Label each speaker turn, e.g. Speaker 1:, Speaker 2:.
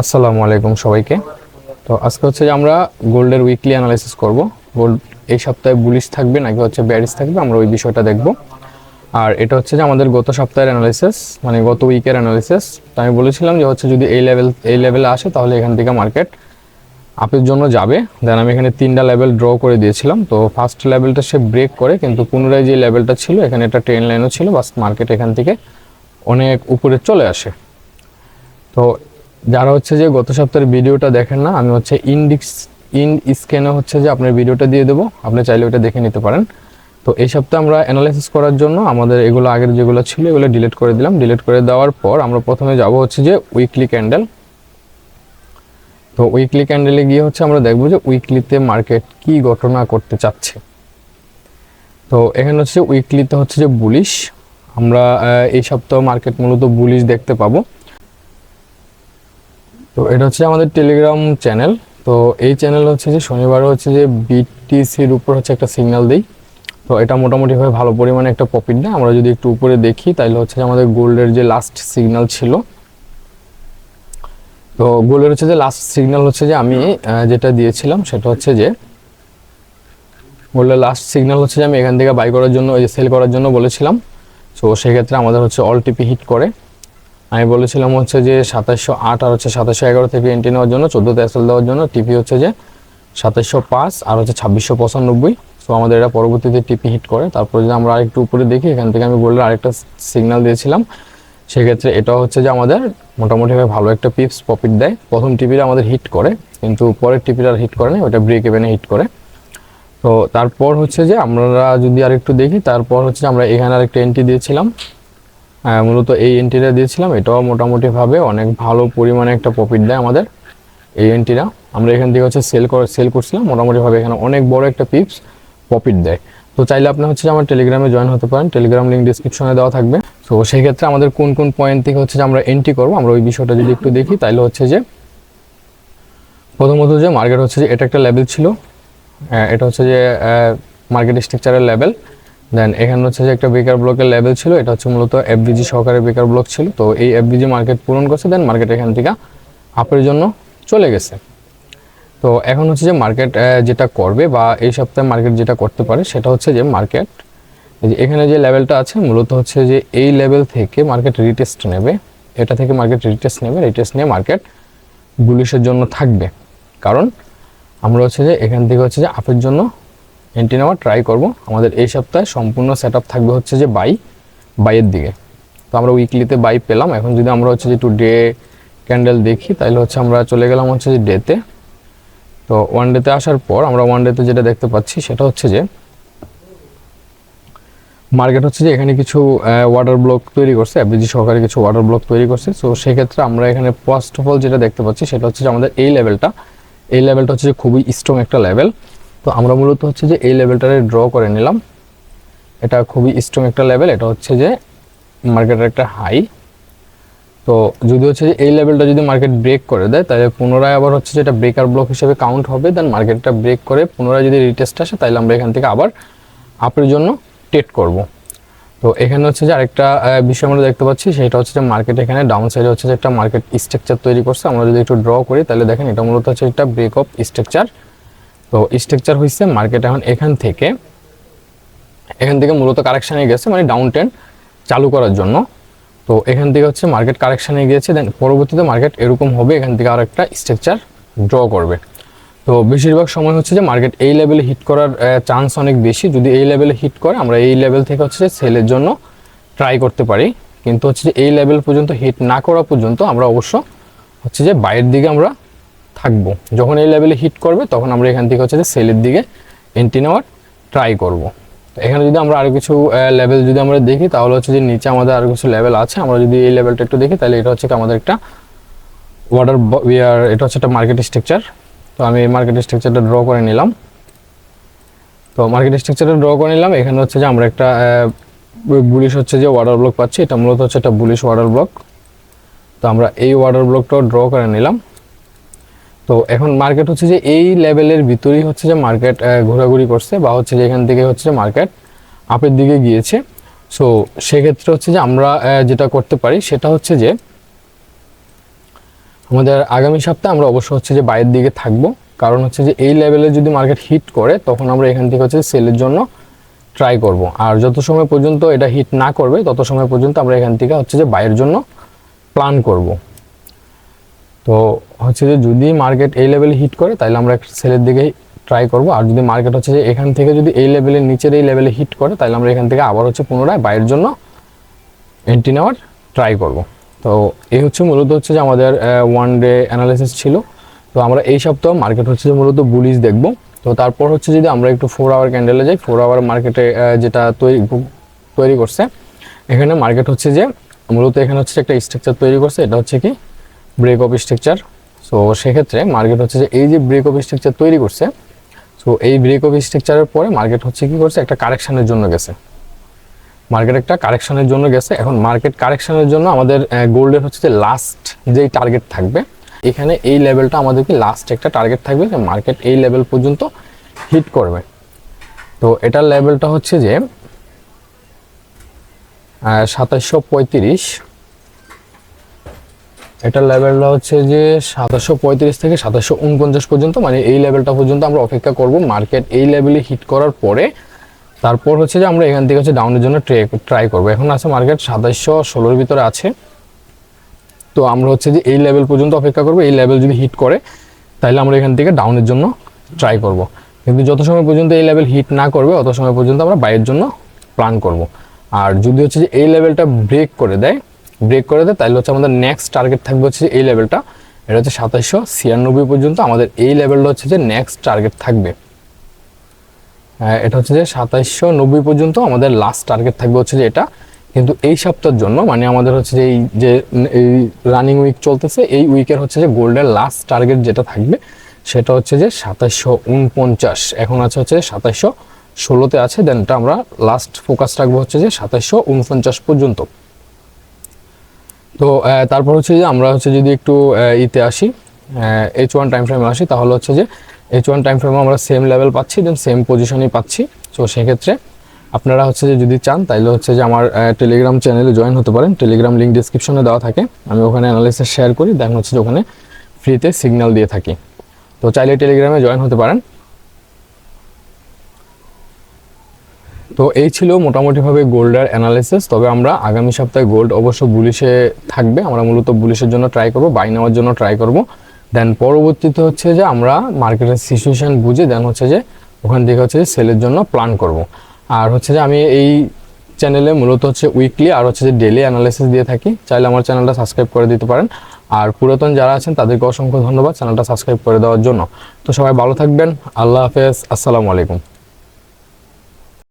Speaker 1: আসসালামু আলাইকুম সবাইকে। তো আজকে হচ্ছে যে আমরা গোল্ডের উইকলি অ্যানালাইসিস করব। গোল্ড এই সপ্তাহে বুলিশ থাকবে নাকি হচ্ছে ব্যারিস থাকবে? আমরা ওই বিষয়টা দেখব। আর এটা হচ্ছে যে আমাদের গত সপ্তাহের অ্যানালাইসিস মানে গত উইকের অ্যানালাইসিস তো আমি বলেছিলাম যে হচ্ছে যদি এই লেভেল এই লেভেলে আসে তাহলে এখান থেকে মার্কেট আপের জন্য যাবে। দেন আমি এখানে তিনটা লেভেল ড্র করে দিয়েছিলাম। তো ফার্স্ট লেভেলটা সে ব্রেক করে, কিন্তু পুনরায় যে লেভেলটা ছিল, এখানে একটা ট্রেন লাইনও ছিল, বাস মার্কেট এখান থেকে অনেক উপরে চলে আসে। তো যারা হচ্ছে যে গত সপ্তাহের ভিডিওটা দেখেন না, আমি হচ্ছে ইনডিক্স ইন স্ক্যানে হচ্ছে যে আপনার ভিডিওটা দিয়ে দেবো। আপনি চাইলে ওটা দেখে নিতে পারেন। তো এই সপ্তাহে আমরা অ্যানালাইসিস করার জন্য আমাদের এগুলো আগের যেগুলো ছিল, এগুলো ডিলিট করে দিলাম। ডিলিট করে দেওয়ার পর আমরা প্রথমে যাব হচ্ছে যে উইকলি ক্যান্ডেল তো উইকলি ক্যান্ডেলে গিয়ে হচ্ছে আমরা দেখব যে উইকলিতে মার্কেট কি ঘটনা করতে চাচ্ছে। তো এখানে হচ্ছে উইকলিতে হচ্ছে যে বুলিশ আমরা এই সপ্তাহ মার্কেট মূলত বুলিশ দেখতে পাবো। তো এটা হচ্ছে আমাদের টেলিগ্রাম চ্যানেল তো এই চ্যানেল হচ্ছে যে শনিবার হচ্ছে যে বিটিসির উপর হচ্ছে একটা সিগন্যাল দিই। তো এটা মোটামুটিভাবে ভালো পরিমাণে একটা প্রফিট দেয়। আমরা যদি একটু উপরে দেখি তাহলে হচ্ছে যে আমাদের গোল্ডের যে লাস্ট সিগন্যাল ছিল, তো গোল্ডের হচ্ছে যে লাস্ট সিগন্যাল হচ্ছে যে আমি যেটা দিয়েছিলাম, সেটা হচ্ছে যে গোল্ডের লাস্ট সিগন্যাল হচ্ছে যে আমি এখান থেকে বাই করার জন্য, ওই যে সেল করার জন্য বলেছিলাম। তো সেক্ষেত্রে আমাদের হচ্ছে অল টিপি হিট করে। আমি বলেছিলাম হচ্ছে যে সাতাশশো আট আর হচ্ছে সাতাশশো এগারো থেকে এন্ট্রি নেওয়ার জন্য, চোদ্দোতে এসএল দেওয়ার জন্য টিপি হচ্ছে যে সাতাশশো পাঁচ আর হচ্ছে ছাব্বিশশো পঁচানব্বই। সো আমাদের এটা পরবর্তীতে টিপি হিট করে। তারপরে যদি আমরা আরেকটু উপরে দেখি, এখান থেকে আমি গোল্ডের আরেকটা সিগন্যাল দিয়েছিলাম। সেক্ষেত্রে এটা হচ্ছে যে আমাদের মোটামুটিভাবে ভালো একটা পিপস প্রফিট দেয়। প্রথম টিপিটা আমাদের হিট করে, কিন্তু পরের টিপিটা হিট করে না ওটা ব্রেক এভেনে হিট করে। তো তারপর হচ্ছে যে আমরা যদি আরেকটু দেখি, তারপর হচ্ছে আমরা এখানে আরেকটা এন্ট্রি দিয়েছিলাম। মূলত এই এন্ট্রিটা দিয়েছিলাম। এটাও মোটামুটিভাবে অনেক ভালো পরিমাণে একটা প্রফিট দেয় আমাদের এই এন্ট্রিটা আমরা এখান থেকে হচ্ছে সেল করে সেল করছিলাম। মোটামুটিভাবে এখানে অনেক বড় একটা পিপস প্রফিট দেয়। তো চাইলে আপনি হচ্ছে আমার টেলিগ্রামে জয়েন হতে পারেন। টেলিগ্রাম লিঙ্ক ডিসক্রিপশনে দেওয়া থাকবে। তো সেই ক্ষেত্রে আমাদের কোন কোন পয়েন্ট থেকে হচ্ছে যে আমরা এন্ট্রি করব আমরা ওই বিষয়টা যদি একটু দেখি তাহলে হচ্ছে যে প্রথমত যে মার্কেট হচ্ছে যে এটা একটা লেভেল ছিল। আহ, এটা হচ্ছে যে মার্কেট স্ট্রাকচারের লেভেল দেন এখানে হচ্ছে যে একটা বেকার ব্লকের লেভেল ছিল, এটা হচ্ছে মূলত এফবিজি সহকারে বেকার ব্লক ছিল। তো এই এফবিজি মার্কেট পূরণ করছে দেন মার্কেট এখান থেকে আপের জন্য চলে গেছে। তো এখন হচ্ছে যে মার্কেট যেটা করবে বা এই সপ্তাহে মার্কেট যেটা করতে পারে, সেটা হচ্ছে যে মার্কেট এখানে যে লেভেলটা আছে, মূলত হচ্ছে যে এই লেভেল থেকে মার্কেট রিটেস্ট নেবে। এটা থেকে মার্কেট রিটেস্ট নেবে রিটেস্ট নিয়ে মার্কেট বুলিশের জন্য থাকবে। কারণ আমরা হচ্ছে যে এখান থেকে হচ্ছে যে আপের জন্য এন্ট্রি নেওয়ার ট্রাই করব। আমাদের এই সপ্তাহে সম্পূর্ণ সেট থাকবে হচ্ছে যে বাই বাইয়ের দিকে। তো আমরা উইকলিতে বাই পেলাম। এখন যদি আমরা হচ্ছে যে একটু ডে ক্যান্ডেল দেখি, তাহলে হচ্ছে আমরা চলে গেলাম হচ্ছে যে ডেতে তো। ওয়ান ডেতে আসার পর আমরা ওয়ান ডেতে যেটা দেখতে পাচ্ছি, সেটা হচ্ছে যে মার্কেট হচ্ছে যে এখানে কিছু ওয়াটার ব্লক তৈরি করছে। এফবিজি সহকারে কিছু ওয়াটার ব্লক তৈরি করছে। সো সেক্ষেত্রে আমরা এখানে ফার্স্ট অফ অল যেটা দেখতে পাচ্ছি, সেটা হচ্ছে যে আমাদের এই লেভেলটা এই লেভেলটা হচ্ছে যে খুবই স্ট্রং একটা লেভেল তো আমরা মূলত হচ্ছে যে এই লেভেলটারে ড্র করে নিলাম। এটা খুবই স্ট্রং একটা লেভেল এটা হচ্ছে যে মার্কেটের একটা হাই তো যদি হচ্ছে যে এই লেভেলটা যদি মার্কেট ব্রেক করে দেয়, তাহলে পুনরায় আবার হচ্ছে যে এটা ব্রেকার ব্লক হিসেবে কাউন্ট হবে দেন মার্কেটটা ব্রেক করে পুনরায় যদি রিটেস্ট আসে, তাহলে আমরা এখান থেকে আবার আপের জন্য টেট করব। তো এখানে হচ্ছে যে আরেকটা বিষয় আমরা দেখতে পাচ্ছি, সেটা হচ্ছে যে মার্কেট এখানে ডাউন সাইডে হচ্ছে যে একটা মার্কেট স্ট্রাকচার তৈরি করছে। আমরা যদি একটু ড্র করি, তাহলে দেখেন এটা মূলত হচ্ছে একটা ব্রেক অফ স্ট্রাকচার তো স্ট্রাকচার হয়েছে মার্কেট এখন এখান থেকে। এখান থেকে মূলত কারেকশানে গেছে মানে ডাউন ট্রেন্ড চালু করার জন্য। তো এখান থেকে হচ্ছে মার্কেট কারেকশানে গিয়েছে দেন পরবর্তীতে মার্কেট এরকম হবে, এখান থেকে আর একটা স্ট্রাকচার ড্র করবে। তো বেশিরভাগ সময় হচ্ছে যে মার্কেট এই লেভেলে হিট করার চান্স অনেক বেশি। যদি এই লেভেলে হিট করে, আমরা এই লেভেল থেকে হচ্ছে সেলের জন্য ট্রাই করতে পারি। কিন্তু হচ্ছে যে এই লেভেল পর্যন্ত হিট না করা পর্যন্ত আমরা অবশ্য হচ্ছে যে বাইরের দিকে আমরা থাকব। যখন এই লেভেলে হিট করবে, তখন আমরা এখান থেকে হচ্ছে যে সেলের দিকে এন্ট্রি নেওয়ার ট্রাই করব। এখানে যদি আমরা আরও কিছু লেভেল যদি আমরা দেখি, তাহলে হচ্ছে যে নিচে আমাদের আরও কিছু লেভেল আছে। আমরা যদি এই লেভেলটা একটু দেখি, তাহলে এটা হচ্ছে কি আমাদের একটা ওয়াটার ইয়ার এটা হচ্ছে একটা মার্কেট স্ট্রাকচার তো আমি এই মার্কেট স্ট্রাকচারটা ড্র করে নিলাম। তো মার্কেট স্ট্রাকচারটা ড্র করে নিলাম। এখানে হচ্ছে যে আমরা একটা বুলিশ হচ্ছে যে ওয়াটার ব্লক পাচ্ছি। এটা মূলত হচ্ছে একটা বুলিশ ওয়াটার ব্লক তো আমরা এই ওয়াটার ব্লকটাও ড্র করে নিলাম। তো এখন মার্কেট হচ্ছে যে এই লেভেলের ভিতরেই হচ্ছে যে মার্কেট ঘোরাঘুরি করছে বা হচ্ছে যে এখান থেকে হচ্ছে মার্কেট আপের দিকে গিয়েছে সো সেক্ষেত্রে হচ্ছে যে আমরা যেটা করতে পারি সেটা হচ্ছে যে আমাদের আগামী সপ্তাহে আমরা অবশ্য হচ্ছে যে বাইরের দিকে থাকব কারণ হচ্ছে যে এই লেভেলে যদি মার্কেট হিট করে তখন আমরা এখান থেকে হচ্ছে সেলের জন্য ট্রাই করব আর যত সময় পর্যন্ত এটা হিট না করবে তত সময় পর্যন্ত আমরা এখান থেকে হচ্ছে যে বাইরের জন্য প্ল্যান করব তো হচ্ছে যে যদি মার্কেট এই লেভেলে হিট করে তাহলে আমরা সেলের দিকে ট্রাই করব। আর যদি মার্কেট হচ্ছে যে এখান থেকে যদি এই লেভেলের নিচের এই লেভেলে হিট করে তাহলে আমরা এখান থেকে আবার হচ্ছে পুনরায় বাইরের জন্য এন্ট্রি নেওয়ার ট্রাই করব। তো এই হচ্ছে মূলত হচ্ছে যে আমাদের ওয়ান ডে অ্যানালাইসিস ছিল। তো আমরা এই সপ্তাহ মার্কেট হচ্ছে যে মূলত বুলিশ দেখব। তো তারপর হচ্ছে যদি আমরা একটু ফোর আওয়ার ক্যান্ডেলে যাই ফোর আওয়ার মার্কেটে যেটা তৈরি তৈরি করছে, এখানে মার্কেট হচ্ছে যে মূলত এখানে হচ্ছে একটা স্ট্রাকচার তৈরি করছে, এটা হচ্ছে কি ব্রেক অফ স্ট্রাকচার সো সেক্ষেত্রে মার্কেট হচ্ছে যে এই যে ব্রেক অফ স্ট্রাকচার তৈরি করছে সো এই ব্রেক অফ স্ট্রাকচারের পরে মার্কেট হচ্ছে কি করছে, একটা কারেকশানের জন্য গেছে। মার্কেট একটা কারেকশানের জন্য গেছে। এখন মার্কেট কারেকশানের জন্য আমাদের গোল্ডের হচ্ছে যে লাস্ট যেই টার্গেট থাকবে, এখানে এই লেভেলটা আমাদের কি লাস্ট একটা টার্গেট থাকবে যে মার্কেট এই লেভেল পর্যন্ত হিট করবে। তো এটার লেভেলটা হচ্ছে যে সাতাশশো পঁয়ত্রিশ। এটার লেভেলটা হচ্ছে যে সাতাশশো পঁয়ত্রিশ থেকে সাতাশশো উনপঞ্চাশ পর্যন্ত মানে এই লেভেলটা পর্যন্ত আমরা অপেক্ষা করব মার্কেট এই লেভেলে হিট করার পরে। তারপর হচ্ছে যে আমরা এখান থেকে হচ্ছে ডাউনের জন্য ট্রে ট্রাই করব। এখন আছে মার্কেট সাতাশশো ষোলোর ভিতরে আছে। তো আমরা হচ্ছে যে এই লেভেল পর্যন্ত অপেক্ষা করব, এই লেভেল যদি হিট করে তাহলে আমরা এখান থেকে ডাউনের জন্য ট্রাই করব। কিন্তু যত সময় পর্যন্ত এই লেভেল হিট না করবে, অত সময় পর্যন্ত আমরা বাইয়ের জন্য প্ল্যান করব। আর যদি হচ্ছে যে এই লেভেলটা ব্রেক করে দেয় ব্রেক করে দেয় তাহলে হচ্ছে আমাদের নেক্সট টার্গেট থাকবে হচ্ছে এই লেভেলটা এটা হচ্ছে সাতাশশো ছিয়ানব্বই পর্যন্ত আমাদের এই লেভেলটা হচ্ছে যে নেক্সট টার্গেট থাকবে। এটা হচ্ছে যে সাতাশশো নব্বই পর্যন্ত আমাদের লাস্ট টার্গেট থাকবে হচ্ছে যে এটা। কিন্তু এই সপ্তাহের জন্য মানে আমাদের হচ্ছে যে এই যে, এই রানিং উইক চলতেছে, এই উইকের হচ্ছে যে গোল্ডের লাস্ট টার্গেট যেটা থাকবে, সেটা হচ্ছে যে সাতাশশো উনপঞ্চাশ। এখন আছে হচ্ছে যে সাতাশশো ষোলোতে আছে দেন এটা আমরা লাস্ট ফোকাস রাখব হচ্ছে যে সাতাশশো উনপঞ্চাশ পর্যন্ত। তো তারপর হচ্ছে যে আমরা হচ্ছে যদি একটু ইতে আসি এইচ ওয়ান টাইম ফ্রেমে আসি, তাহলে হচ্ছে যে এইচ ওয়ান টাইম ফ্রেমে আমরা সেম লেভেল পাচ্ছি দেন সেম পজিশনই পাচ্ছি। তো সেক্ষেত্রে আপনারা হচ্ছে যে যদি চান তাহলে হচ্ছে যে আমার টেলিগ্রাম চ্যানেলে জয়েন হতে পারেন। টেলিগ্রাম লিঙ্ক ডিসক্রিপশনে দেওয়া থাকে। আমি ওখানে অ্যানালিসিস শেয়ার করি দেন হচ্ছে যে ওখানে ফ্রিতে সিগন্যাল দিয়ে থাকি। তো চাইলে টেলিগ্রামে জয়েন হতে পারেন। তো এই ছিল মোটামুটিভাবে গোল্ডের অ্যানালিসিস তবে আমরা আগামী সপ্তাহে গোল্ড অবশ্য বুলিশে থাকবে। আমরা মূলত বুলিশের জন্য ট্রাই করব বাই নেওয়ার জন্য ট্রাই করব। দেন পরবর্তীতে হচ্ছে যে আমরা মার্কেটের সিচুয়েশান বুঝে দেন হচ্ছে যে ওখান থেকে হচ্ছে যে সেলের জন্য প্ল্যান করব। আর হচ্ছে যে আমি এই চ্যানেলে মূলত হচ্ছে উইকলি আর হচ্ছে যে ডেলি অ্যানালাইসিস দিয়ে থাকি। চাইলে আমার চ্যানেলটা সাবস্ক্রাইব করে দিতে পারেন। আর পুরাতন যারা আছেন, তাদেরকে অসংখ্য ধন্যবাদ চ্যানেলটা সাবস্ক্রাইব করে দেওয়ার জন্য। তো সবাই ভালো থাকবেন। আল্লাহ হাফেজ। আসসালামু আলাইকুম।